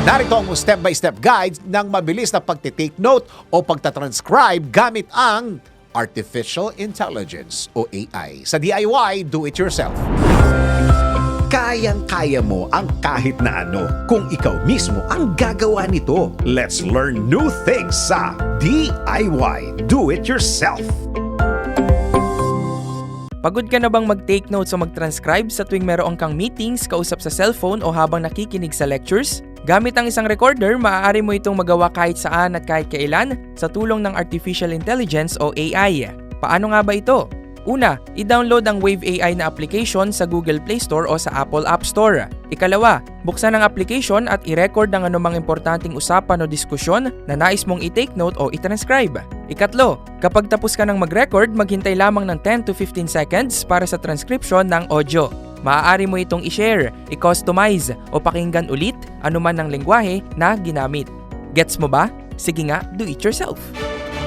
Narito ang step-by-step guide ng mabilis na pagtitake note o pagtatranscribe gamit ang Artificial Intelligence o AI sa DIY Do-It-Yourself. Kayang-kaya mo ang kahit na ano kung ikaw mismo ang gagawa nito. Let's learn new things sa DIY Do-It-Yourself. Pagod ka na bang mag-take notes o mag-transcribe sa tuwing meron kang meetings, kausap sa cellphone o habang nakikinig sa lectures? Gamit ang isang recorder, maaari mo itong magawa kahit saan at kahit kailan sa tulong ng Artificial Intelligence o AI. Paano nga ba ito? Una, i-download ang Wave AI na application sa Google Play Store o sa Apple App Store. Ikalawa, buksan ang application at i-record ang anumang importanteng usapan o diskusyon na nais mong i-take note o i-transcribe. Ikatlo, kapag tapos ka ng mag-record, maghintay lamang ng 10 to 15 seconds para sa transcription ng audio. Maaari mo itong i-share, i-customize o pakinggan ulit anuman ng lengguwahe na ginamit. Gets mo ba? Sige nga, do it yourself!